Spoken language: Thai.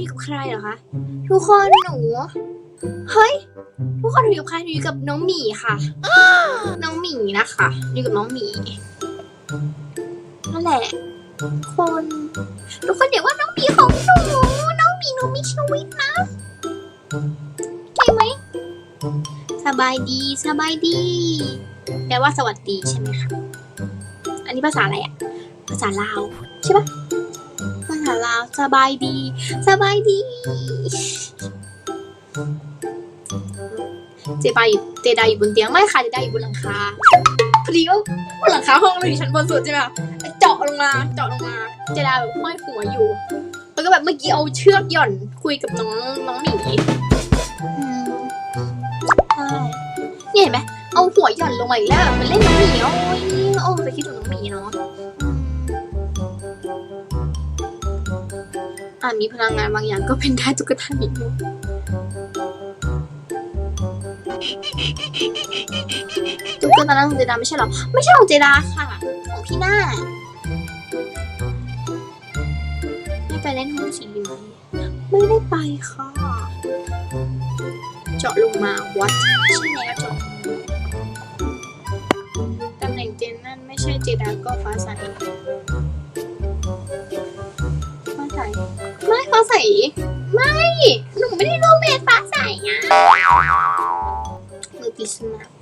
อยู่กับใครเหรอคะ ทุกคนหนู เฮ้ย ทุกคนหนูอยู่กับใครหนูอยู่กับน้องหมีค่ะ น้องหมีนะคะอยู่กับน้องหมีนั่นแหละ คน ทุกคนเดี๋ยวว่าน้องหมีของหนู น้องหมีหนูมีชีวิตนะใช่ไหม สบายดี สบายดี แปลว่าสวัสดีใช่ไหมคะ อันนี้ภาษาอะไรอะภาษาลาวใช่ปะ ภาษาลาวสบายดี สบายดี เจปเจไดอยู่บนเตียงไม่ค่ะเจไดอยู่บนหลังคาพอดีก็บนหลังคาห้องเราอยู่ชั้นบนสุดใช่ไหมเจาะลงมาเจาะลงมา เจไดแบบห้อยหัวอยู่ แล้วก็แบบเมื่อกี้เอาเชือกหย่อนคุยกับน้องน้องหมีเนี่ยเห็นไหมเอาหัวหย่อนลงมาอีกแล้วแบบมันเล่นน้องหมีโอ้ยโอ้จะคิดถึงน้องหมีเนาะ อืมอ่ามีพลังงานบางอย่างก็เป็นได้ตุ๊กตาหมีตุ๊กตานั้นของเจดาไม่ใช่หรอ ไม่ใช่ของเจดาค่ะ ของพี่หน้าไม่ไปเล่นห้องสีไหมไม่ได้ไปค่ะ เจาะลงมาวัดใช่แล้วเจาะตำแหน่งเจนนั่นไม่ใช่เจดาก็ฟ้าใสฟ้าใส่าใส ไม่ หนูไม่ได้รู้เมทฟ้าใสอะมือปริศนา